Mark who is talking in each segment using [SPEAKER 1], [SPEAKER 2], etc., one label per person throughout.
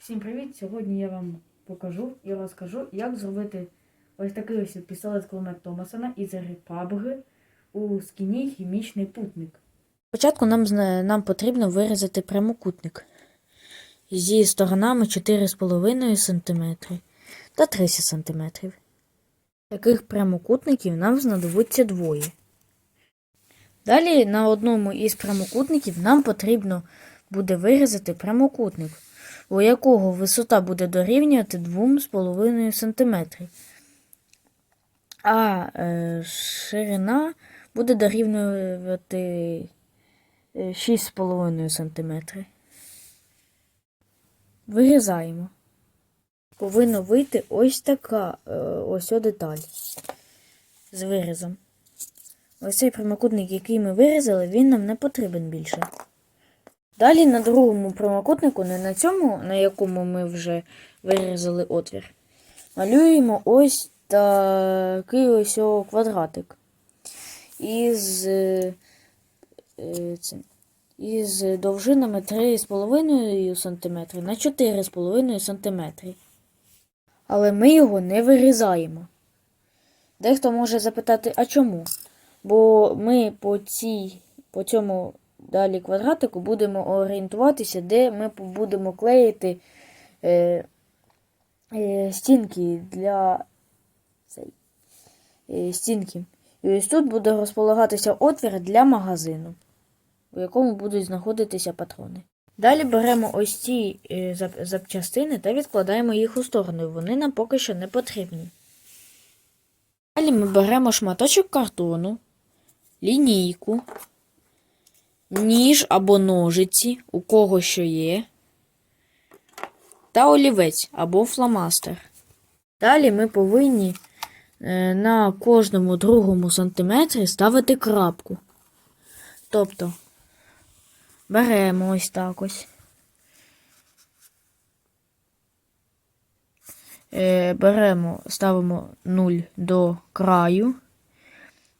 [SPEAKER 1] Всім привіт! Сьогодні я вам покажу і розкажу, як зробити ось такий ось пістолет кулемет Томасона із PUBG у скіні хімічний путник.
[SPEAKER 2] Спочатку нам, нам потрібно вирізати прямокутник зі сторонами 4,5 см та 30 см. Таких прямокутників нам знадобиться двоє. Далі на одному із прямокутників нам потрібно буде вирізати прямокутник, у якого висота буде дорівнювати 2,5 см, а е, ширина буде дорівнювати е, 6,5 см. Вирізаємо. Повинно вийти ось така е, ось деталь з вирізом. Ось цей прямокутник, який ми вирізали, він нам не потрібен більше. Далі на другому прямокутнику, не на цьому, на якому ми вже вирізали отвір, малюємо ось такий ось квадратик. Із е, е, із довжинами 3,5 см на 4,5 см. Але ми його не вирізаємо. Дехто може запитати, а чому? Бо ми по, цій, по цьому далі квадратику будемо орієнтуватися, де ми будемо клеїти е, е, стінки для цей, е, стінки. І ось тут буде розполагатися отвір для магазину, у якому будуть знаходитися патрони. Далі беремо ось ці е, зап- запчастини та відкладаємо їх у сторону. Вони нам поки що не потрібні. Далі ми беремо шматочок картону, лінійку, ніж або ножиці, у кого що є, та олівець або фломастер. Далі ми повинні е, на кожному другому сантиметрі ставити крапку. Тобто беремо ось так ось. Е, Беремо, ставимо 0 до краю.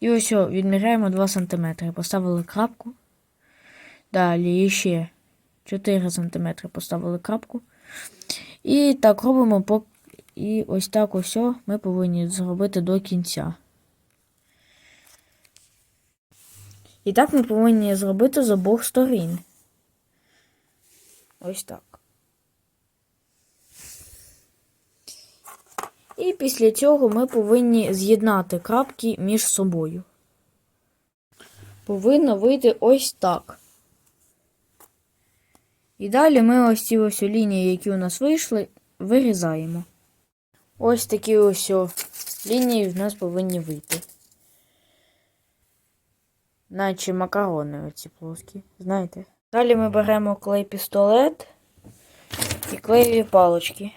[SPEAKER 2] І ось відміряємо 2 см. Поставили крапку. Далі ще 4 см поставили крапку. І так робимо і ось так ось ми повинні зробити до кінця. І так ми повинні зробити з обох сторін. Ось так. І після цього ми повинні з'єднати крапки між собою. Повинно вийти ось так. І далі ми ось ці ось лінії, які у нас вийшли, вирізаємо. Ось такі ось лінії в нас повинні вийти. Наче макарони оці плоскі, знаєте. Далі ми беремо клей пістолет і клеєві палочки.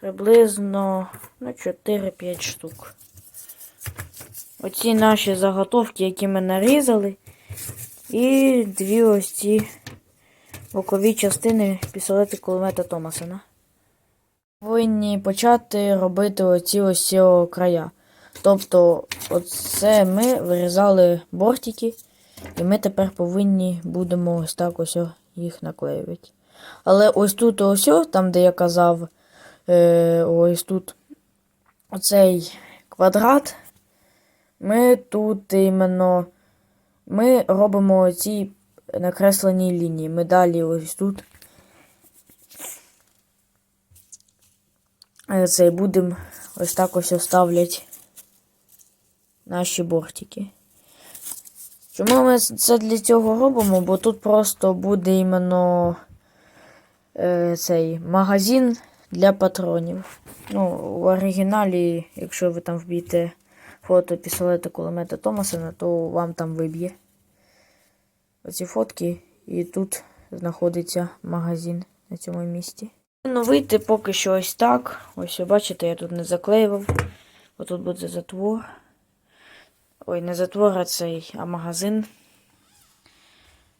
[SPEAKER 2] Приблизно ну, 4-5 штук. Оці наші заготовки, які ми нарізали. І дві ось ці бокові частини пістолети кулемета Томасона. Повинні почати робити оці ось ці края. Тобто, оце ми вирізали бортики, і ми тепер повинні будемо ось так ось їх наклеювати. Але ось тут ось, там, де я казав, е, ось тут оцей квадрат, ми тут іменно ми робимо ці накреслені лінії. Ми далі ось тут е, цей будемо ось так ось оставлять наші бортики. Чому ми це для цього робимо? Бо тут просто буде іменно е, цей магазин для патронів. Ну, в оригіналі, якщо ви там вб'єте фото пістолета кулемета Томасона, то вам там виб'є оці фотки, і тут знаходиться магазин на цьому місці. Ну, вийти поки що ось так. Ось, ви бачите, я тут не заклеював. Отут буде затвор. Ой, не затвор, а цей, а магазин.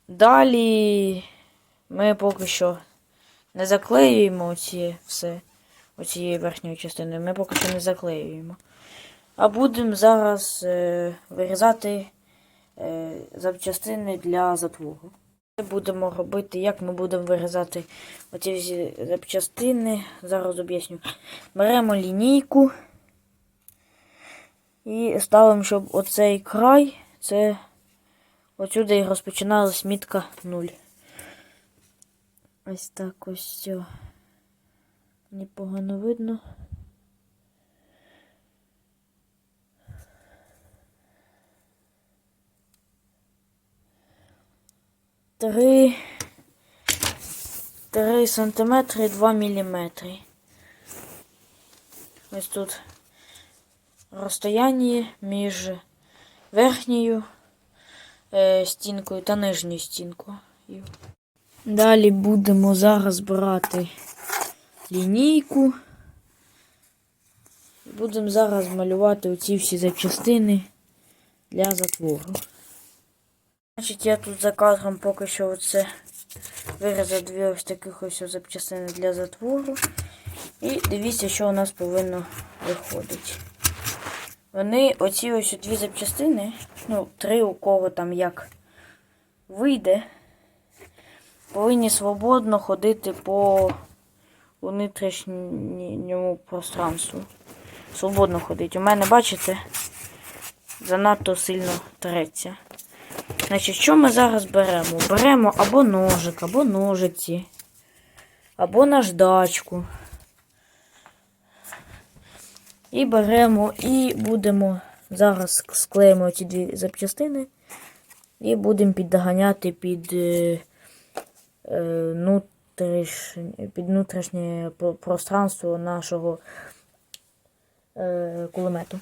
[SPEAKER 2] Далі ми поки що не заклеюємо оці все, оцієї верхньої частини. Ми поки що не заклеюємо. А будемо зараз е, вирізати запчастини для затвору. Будемо робити, як ми будемо вирізати оці всі запчастини. Зараз об'ясню. Беремо лінійку і ставимо, щоб оцей край, це отсюди і розпочиналась мітка 0. Ось так ось все. Непогано видно. Три, три сантиметри, два міліметри. Ось тут розстояння між верхньою е, стінкою та нижньою стінкою. Далі будемо зараз брати лінійку. Будемо зараз малювати оці всі запчастини для затвору. Значить, я тут за кадром поки що оце вирізав дві ось таких ось запчастини для затвору. І дивіться, що у нас повинно виходити. Вони, оці ось дві запчастини, ну, три у кого там як вийде, повинні свободно ходити по внутрішньому пространству. Свободно ходить. У мене, бачите, занадто сильно треться. Значить, що ми зараз беремо? Беремо або ножик, або ножиці, або наждачку. І беремо і будемо зараз склеїмо ці дві запчастини і будемо підганяти під, е, е, внутріш, під внутрішнє пространство нашого е, кулемету.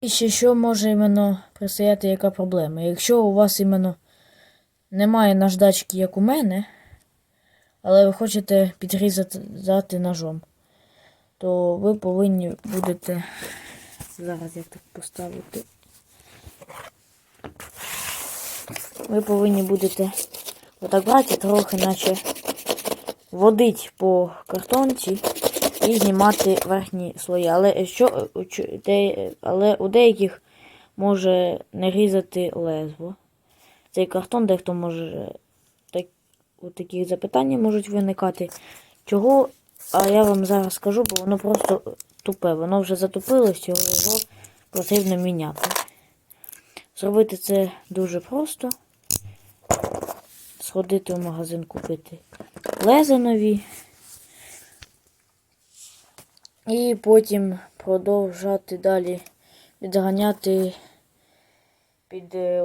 [SPEAKER 2] І ще що може іменно пристояти, яка проблема? Якщо у вас іменно немає наждачки, як у мене, але ви хочете підрізати ножом, то ви повинні будете. Зараз як так поставити. Ви повинні будете отак брати, трохи наче водить по картонці і знімати верхні слої. Але, що, але у деяких може не різати лезво. Цей картон дехто може. Так, от такі запитання можуть виникати. Чого? А я вам зараз скажу, бо воно просто тупе. Воно вже затупилось, його, його потрібно міняти. Зробити це дуже просто. Сходити в магазин купити леза нові. І потім продовжати далі відганяти під е,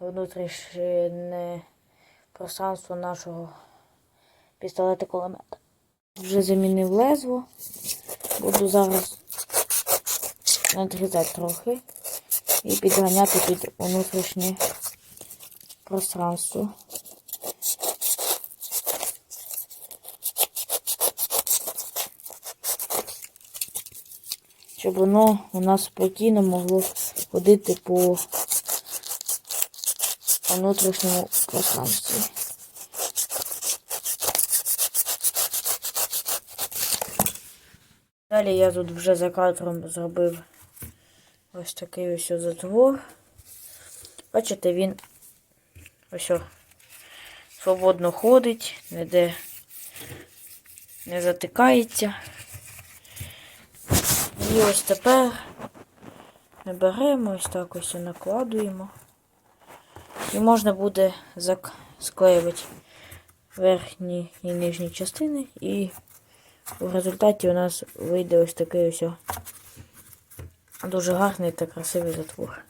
[SPEAKER 2] внутрішнє пространство нашого пістолета кулемета. Вже замінив лезво. Буду зараз надрізати трохи і підганяти під внутрішнє пространство. Щоб воно у нас спокійно могло ходити по внутрішньому пространстві. Далі я тут вже за кадром зробив ось такий ось затвор. Бачите, він ось свободно ходить, ніде не затикається. І ось тепер ми беремо ось так ось накладуємо. І можна буде склеювати верхні і нижні частини. І в результаті у нас вийде ось такий ось дуже гарний та красивий затвор.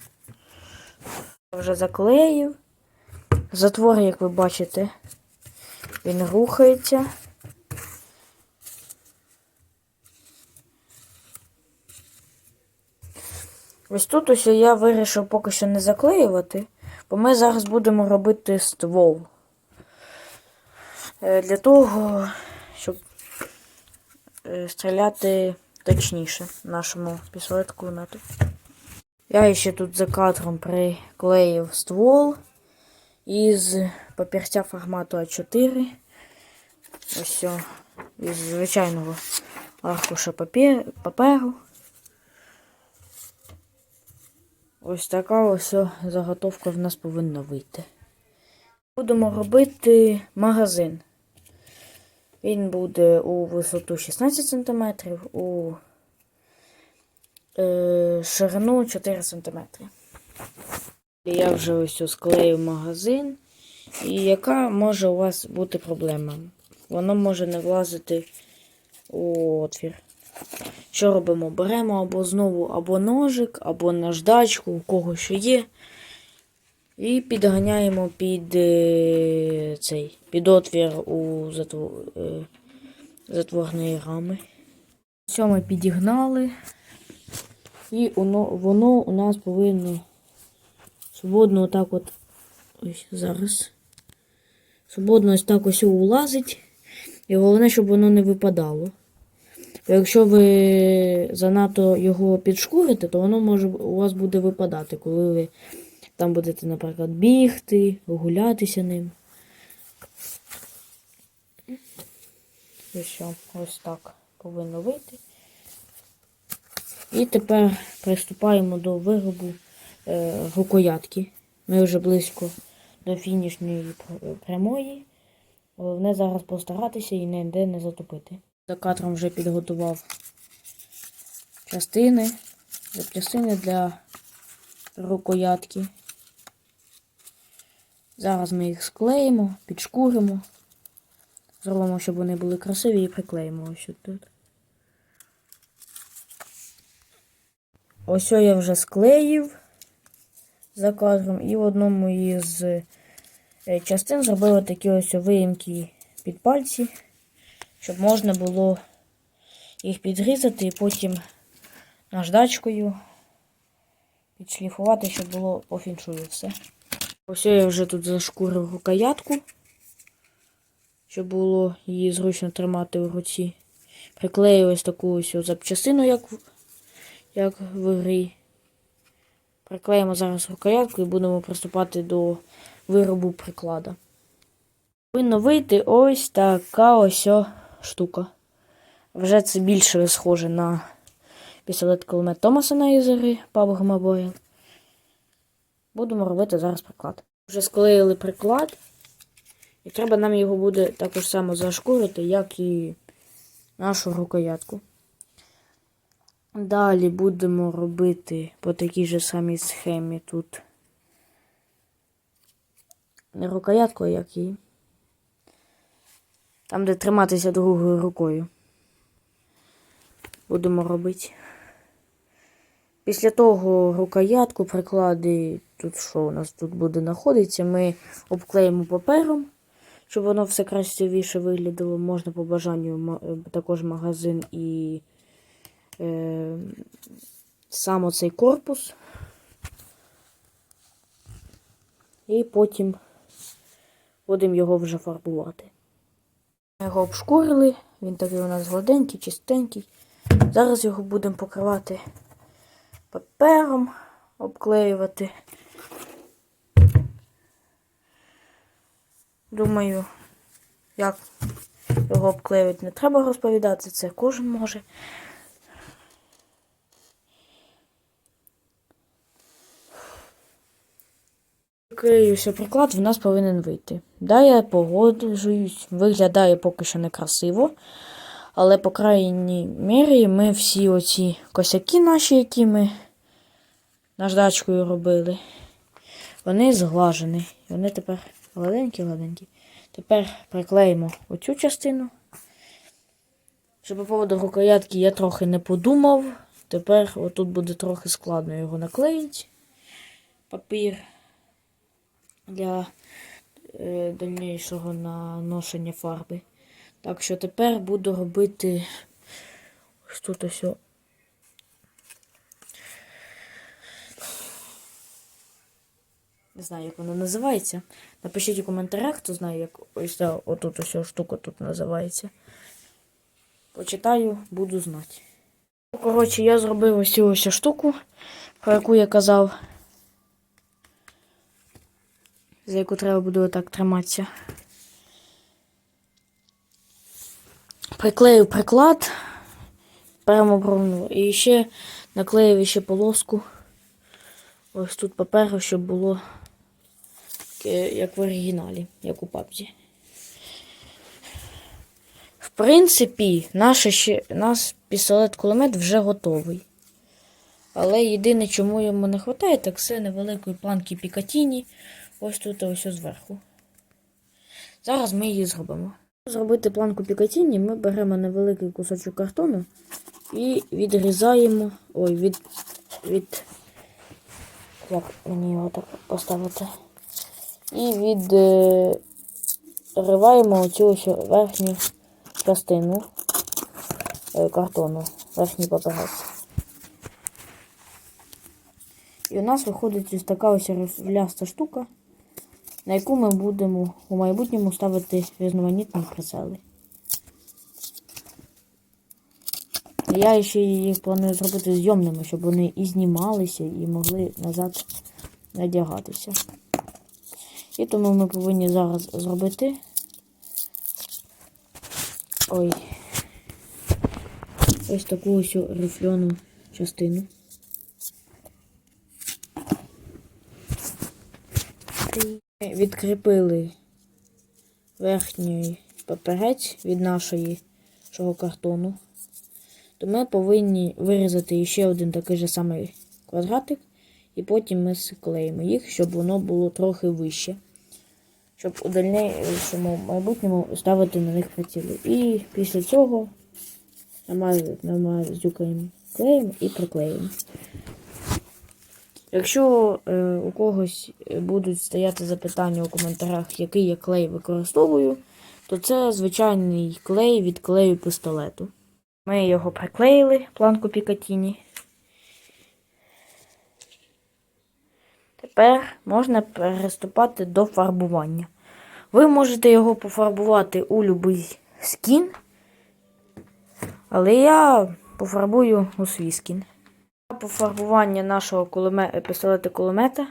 [SPEAKER 2] Я вже заклеїв. Затвор, як ви бачите, він рухається. Ось тут ось я вирішив поки що не заклеювати, бо ми зараз будемо робити ствол. Е, Для того, щоб е, стріляти точніше нашому пістолету кулемету. Я ще тут за кадром приклеїв ствол із папірця формату А4. Ось о, із звичайного аркуша паперу. Ось така ось заготовка в нас повинна вийти. Будемо робити магазин. Він буде у висоту 16 см, у е, ширину 4 см. Я вже ось склеїв магазин. І яка може у вас бути проблема? Воно може не влазити у отвір. Що робимо? Беремо або знову або ножик, або наждачку, у кого що є. І підганяємо під е, цей під отвір у затвор, е, затворної рами. Все ми підігнали. І воно, воно у нас повинно свободно отак от ось зараз. Свободно ось так ось улазить. І головне, щоб воно не випадало. Якщо ви занадто його підшкурите, то воно може у вас буде випадати, коли ви там будете, наприклад, бігти, гулятися ним. І що, ось так повинно вийти. І тепер приступаємо до виробу е, рукоятки. Ми вже близько до фінішньої пр- прямої. Головне зараз постаратися і ніде не затопити. За кадром вже підготував частини, запчастини для рукоятки. Зараз ми їх склеїмо, підшкуримо. Зробимо, щоб вони були красиві і приклеїмо ось тут. Ось я вже склеїв за кадром і в одному із е, частин зробили такі ось виїмки під пальці, щоб можна було їх підрізати і потім наждачкою підшліфувати, щоб було по фіншую все. Ось я вже тут зашкурив рукоятку, щоб було її зручно тримати в руці. Приклеїв ось таку ось запчастину, як, як в грі. Приклеїмо зараз рукоятку і будемо приступати до виробу приклада. Повинно вийти ось така ось штука. Вже це більше схоже на пістолет кулемет Томасона із гри PUBG Mobile. Будемо робити зараз приклад. Вже склеїли приклад. І треба нам його буде також само зашкурити, як і нашу рукоятку. Далі будемо робити по такій же самій схемі тут не рукоятку, як і там, де триматися другою рукою. Будемо робити. Після того рукоятку, приклади, тут що у нас тут буде знаходитися, ми обклеїмо папером, щоб воно все красивіше виглядало. Можна по бажанню е, також магазин і е, сам оцей корпус. І потім будемо його вже фарбувати. Ми його обшкурили, він такий у нас гладенький, чистенький. Зараз його будемо покривати папером, обклеювати. Думаю, як його обклеювати не треба розповідати, це кожен може. Клеюся приклад, в нас повинен вийти. Да, я погоджуюсь, виглядає поки що некрасиво. Але, по крайній мірі, ми всі оці косяки наші, які ми наждачкою робили, вони зглажені. Вони тепер гладенькі-гладенькі. Тепер приклеїмо оцю частину. Що по поводу рукоятки я трохи не подумав. Тепер отут буде трохи складно його наклеїти. Папір для е, дальнішого наношення фарби. Так що тепер буду робити ось тут ось. Не знаю, як воно називається. Напишіть у коментарях, хто знає, як ось ця отут ось штука тут називається. Почитаю, буду знати. Коротше, я зробив ось цю ось штуку, про яку я казав. За яку треба буде отак триматися. Приклеїв приклад прямо бровну. І ще наклеїв ще полоску. Ось тут паперу, щоб було е, як в оригіналі, як у папці. В принципі, наш, наш пістолет-кулемет вже готовий. Але єдине, чому йому не вистачає, так це невеликої планки Пікатіні. Ось тут ось зверху. Зараз ми її зробимо. Зробити планку Пікатіні, ми беремо невеликий кусочок картону і відрізаємо. Ой, від. від як мені його так поставити? І відриваємо оцю ось верхню частину е, картону, верхній папірець. І у нас виходить ось така ось рифляста штука, на яку ми будемо у майбутньому ставити різноманітні прицели. Я ще її планую зробити зйомними, щоб вони і знімалися, і могли назад надягатися. І тому ми повинні зараз зробити. Ой. Ось таку ось рифльону частину. Відкріпили верхній паперець від нашого картону. То ми повинні вирізати ще один такий же самий квадратик, і потім ми склеїмо їх, щоб воно було трохи вище. Щоб у дальнішому майбутньому ставити на них приціли. І після цього намазюкаємо клеєм і приклеїмо. Якщо е, у когось будуть стояти запитання у коментарях, який я клей використовую, то це звичайний клей від клею пістолету. Ми його приклеїли, планку Пікатіні. Тепер можна переступати до фарбування. Ви можете його пофарбувати у будь-який скін, але я пофарбую у свій скін. Пофарбування нашого кулеме... пістолета кулемета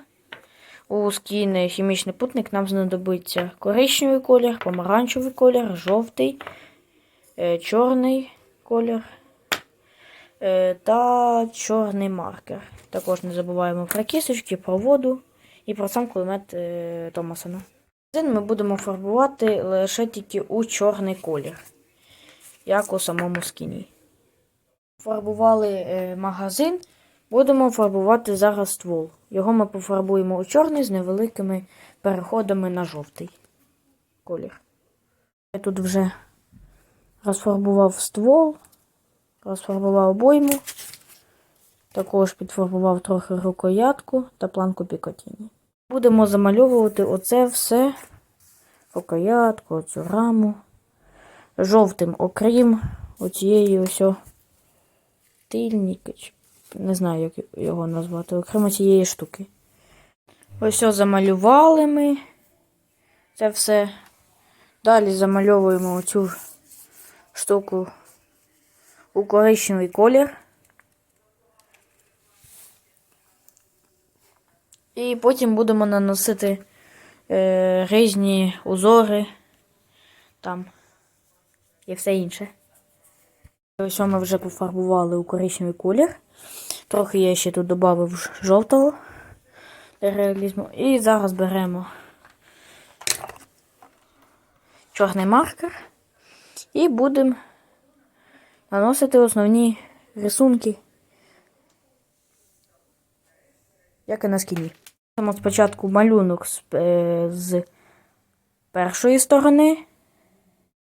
[SPEAKER 2] у скін хімічний путник нам знадобиться коричневий колір, помаранчевий колір, жовтий, е, чорний колір е, та чорний маркер. Також не забуваємо про кісточки, про воду і про сам кулемет е, Томасона. Магазин ми будемо фарбувати лише тільки у чорний колір, як у самому скіні. Фарбували е, магазин, будемо фарбувати зараз ствол. Його ми пофарбуємо у чорний з невеликими переходами на жовтий колір. Я тут вже розфарбував ствол, розфарбував обойму, також підфарбував трохи рукоятку та планку пікотіні. Будемо замальовувати оце все, рукоятку, оцю раму. Жовтим, окрім оцієї ось чи не знаю, як його назвати, окрім цієї штуки. Ось о замалювали ми це все. Далі замальовуємо оцю штуку у коричневий колір. І потім будемо наносити е, різні узори там і все інше. Ось ми вже пофарбували у коричневий колір. Трохи я ще тут додав жовтого реалізму. І зараз беремо чорний маркер і будемо наносити основні рисунки, як і на скіні. Спочатку малюнок з, е, з першої сторони,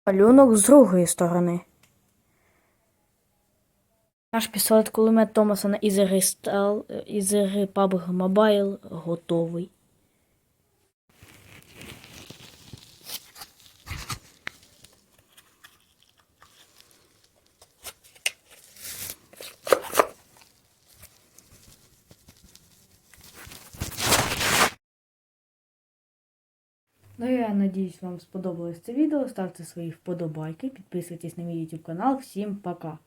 [SPEAKER 2] малюнок з другої сторони. Наш пістолет кулемет Томаса на Ізери Стал Ізери PUBG Mobile готовий.
[SPEAKER 1] Ну, я надіюсь, вам сподобалось це відео. Ставте свої вподобайки, підписуйтесь на мій YouTube канал. Всім пока!